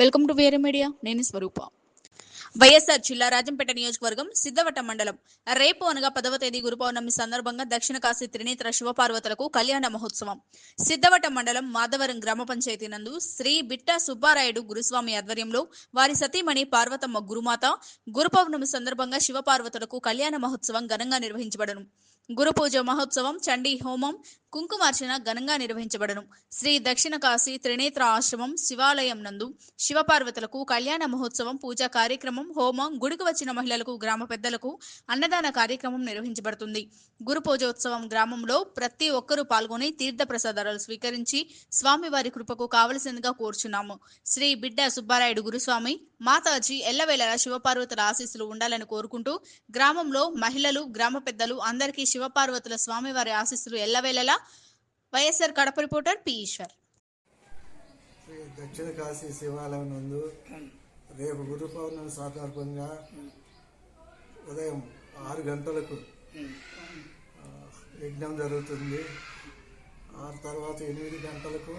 Welcome to వేరే media నేను స్వరూప. వైఎస్ఆర్ జిల్లా రాజంపేట నియోజకవర్గం సిద్ధవట మండలం. రేపు అనగా పదవ తేదీ గురు పౌర్ణమి సందర్భంగా దక్షిణ కాశీ త్రినేత్ర శివపార్వతులకు కళ్యాణ మహోత్సవం. సిద్ధవట మండలం మాధవరం గ్రామ పంచాయతీ నందు శ్రీ బిట్ట సుబ్బారాయుడు గురుస్వామి ఆధ్వర్యంలో వారి సతీమణి పార్వతమ్మ గురుమాత గురు పౌర్ణమి సందర్భంగా శివపార్వతులకు కళ్యాణ మహోత్సవం ఘనంగా నిర్వహించబడను. గురు పూజ మహోత్సవం చండీ హోమం కుంకుమార్చన ఘనంగా నిర్వహించబడను. శ్రీ దక్షిణ కాశీ త్రినేత్ర ఆశ్రమం శివాలయం నందు శివపార్వతులకు కళ్యాణ మహోత్సవం పూజా కార్యక్రమం హోమం గుడికి వచ్చిన మహిళలకు గ్రామ పెద్దలకు అన్నదాన కార్యక్రమం నిర్వహించబడుతుంది. గురు పూజోత్సవం గ్రామంలో ప్రతి ఒక్కరూ పాల్గొని తీర్థ ప్రసాదాలు స్వీకరించి స్వామివారి కృపకు కావలసిందిగా కోరుచున్నాము. శ్రీ బిడ్డ సుబ్బారాయుడు గురుస్వామి మాతాజీ ఎల్లవేళలా శివపార్వతుల ఆశీస్సులు ఉండాలని కోరుకుంటూ గ్రామంలో మహిళలు గ్రామ పెద్దలు అందరికీ శివపార్వతుల స్వామివారి ఆశీస్సులు ఎల్లవేళలా. YSR Kadapa reporter P Eshwar. Sri Dakshina Kashi శివాలయం నందు రేపు గురు పౌర్ణమి సందర్భంగా ఉదయం ఆరు గంటలకు యజ్ఞం జరుగుతుంది. ఆ తర్వాత ఎనిమిది గంటలకు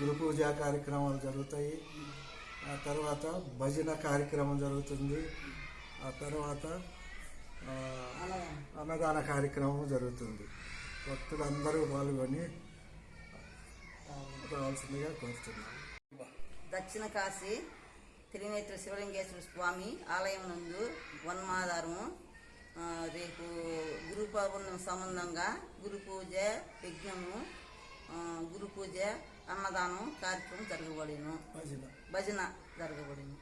గురు పూజా కార్యక్రమాలు జరుగుతాయి. ఆ తర్వాత భజన కార్యక్రమం జరుగుతుంది. ఆ తర్వాత అన్నదాన కార్యక్రమం జరుగుతుంది. భక్తులందరూ పాల్గొని రావాల్సిందిగా కోరుతున్నాను. దక్షిణ కాశీ త్రినేత్ర శివలింగేశ్వర స్వామి ఆలయం నందు వన్మాధారము రేపు గురు పౌర్ణమి సంబంధంగా గురు పూజ యజ్ఞము గురు పూజ అన్నదానం కార్యక్రమం జరగబడిను. భజన. భజన జరగబడింది